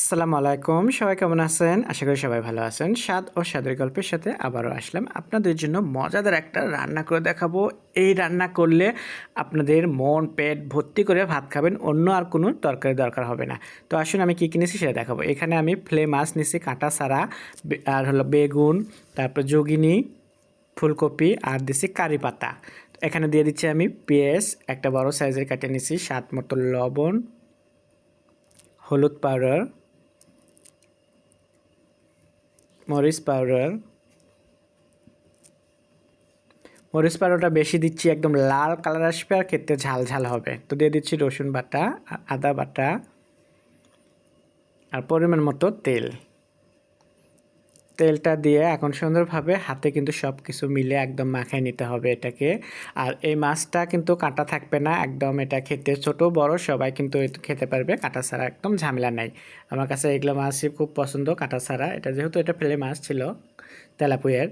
আসসালামু আলাইকুম। সবাই কেমন আছেন? আশা করি সবাই ভালো আছেন। স্বাদ ও স্বাদের গল্পের সাথে আবারও আসলাম। আপনাদের জন্য মজাদার একটা রান্না করে দেখাবো। এই রান্না করলে আপনাদের মন, পেট ভর্তি করে ভাত খাবেন। অন্য আর কোনো তরকারি দরকার হবে না। তো আসুন আমি কী কিনেছি সেটা দেখাবো। এখানে আমি ফ্লে মাছ নিছি কাঁটা সারা আর হলো বেগুন, তারপর যোগিনী, ফুলকপি, আর দিছি কারি পাতা। এখানে দিয়ে দিচ্ছি আমি পেঁয়াজ, একটা বড় সাইজের কাটে নিছি স্বাদ মতো লবণ, হলুদ পাউডার মরিচ পাউডার। মরিচ পাউডারটা বেশি দিচ্ছি, একদম লাল কালার আসবে আর খেতে ঝাল ঝাল হবে। তো দিয়ে দিচ্ছি রসুন বাটা, আদা বাটা, আর পরিমাণ মতো তেল। তেলটা দিয়ে এখন সুন্দরভাবে হাতে কিন্তু সব কিছু মিলে একদম মাখায় নিতে হবে এটাকে। আর এই মাছটা কিন্তু কাঁটা থাকবে না, একদম এটা খেতে ছোট, বড়, সবাই কিন্তু খেতে পারবে, কাঁটা ছাড়া একদম ঝামেলা নাই। আমার কাছে এগুলো মাছই খুব পছন্দ, কাঁটা ছাড়া। এটা যেহেতু এটা ফেলে মাছ ছিল তেলাপুয়ের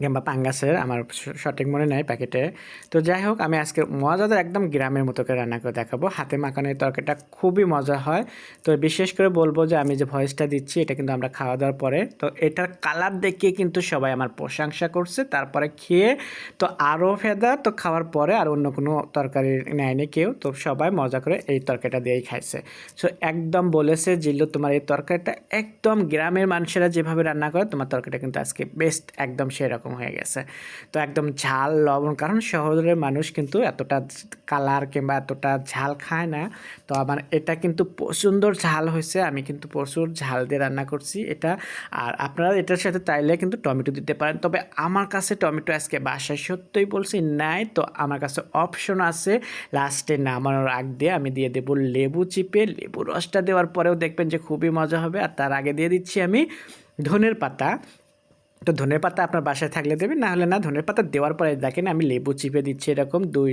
কিংবা পাঙ্গাসের আমার সঠিক মনে নাই প্যাকেটে। তো যাই হোক আমি আজকে মজাদার একদম গ্রামের মতো করে রান্না করে দেখাবো। হাতে মাখানো এই তরকারিটা খুবই মজা হয়। তো বিশেষ করে বলব যে, আমি যে ভয়েসটা দিচ্ছি, এটা কিন্তু আমরা খাওয়া দাওয়ার পরে। তো এটার কালার দেখিয়ে কিন্তু সবাই আমার প্রশংসা করছে। তারপরে খেয়ে তো আরও ফেদা, তো খাওয়ার পরে আর অন্য কোনো তরকারি নেয়নি কেউ। তো সবাই মজা করে এই তরকারিটা দিয়েই খাইছে। সো একদম বলেছে জিল্লু, তোমার এই তরকারিটা একদম গ্রামের মানুষেরা যেভাবে রান্না করে, তোমার তরকারিটা কিন্তু আজকে বেস্ট একদম সেরকম। হয়ে গেছে। তো একদম ঝাল, লবণ, কারণ শহরের মানুষ কিন্তু এতটা কালার কিংবা এতটা ঝাল খায় না। তো আমার এটা কিন্তু সুন্দর ঝাল হয়েছে, আমি কিন্তু প্রচুর ঝাল দিয়ে রান্না করছি এটা। আর আপনারা এটার সাথে তাইলে কিন্তু টমেটো দিতে পারেন। তবে আমার কাছে টমেটো আজকে বাসায় সত্যই বলছি নাই, তো আমার কাছে অপশন আছে। লাস্টে নামানোর আগ দিয়ে আমি দিয়ে দেবো লেবু চিপে, লেবু রসটা দেওয়ার পরেও দেখবেন যে খুবই মজা হবে। আর তার আগে দিয়ে দিচ্ছি আমি ধনের পাতা। তো ধনের পাতা আপনার বাসায় থাকলে দেবেন, না হলে না ধনের পাতা দেওয়ার পরে দেখেন আমি লেবু চিপে দিচ্ছি এরকম দুই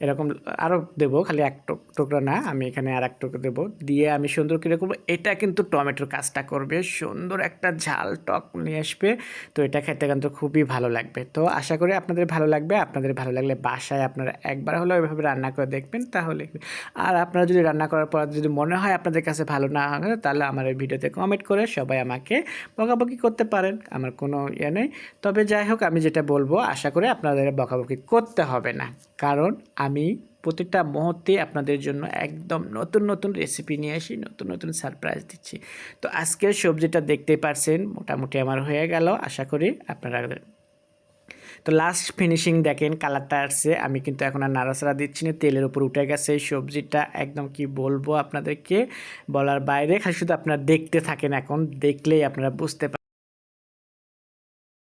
এরকম আরও দেবো, খালি এক টুক- টুকরো না, আমি এখানে আর এক টুকরো দেবো। দিয়ে আমি সুন্দর করে করব এটা কিন্তু টমেটোর কাজটা করবে, সুন্দর একটা ঝাল টক নিয়ে আসবে। তো এটা খেতে কিন্তু খুবই ভালো লাগবে। তো আশা করি আপনাদের ভালো লাগবে, আপনাদের ভালো লাগলে বাসায় আপনারা একবার হলেও এভাবে রান্না করে দেখবেন, তাহলে আর আপনারা যদি রান্না করার পর যদি মনে হয় আপনাদের কাছে ভালো না হয় তাহলে আমার এই ভিডিওতে কমেন্ট করে সবাই আমাকে বকাবকি করতে পারেন, আমার কোনো ইয়ে নেই। তবে যাই হোক, আমি যেটা বলব, আশা করি আপনাদের বকাবকি করতে হবে না। কারণ আমি প্রতিটা মুহূর্তে আপনাদের জন্য একদম নতুন নতুন রেসিপি নিয়ে আসি, নতুন নতুন সারপ্রাইজ দিচ্ছি। তো আজকের সবজিটা দেখতেই পারছেন, মোটামুটি আমার হয়ে গেল, আশা করি আপনারা তো লাস্ট ফিনিশিং দেখেন কালারটা আসছে। আমি কিন্তু এখন আর নাড়াচাড়া দিচ্ছি না, তেলের উপর উঠে গেছে সবজিটা। একদম কি বলব আপনাদেরকে, বলার বাইরে, খালি শুধু আপনারা দেখতে থাকেন এখন, দেখলেই আপনারা বুঝতে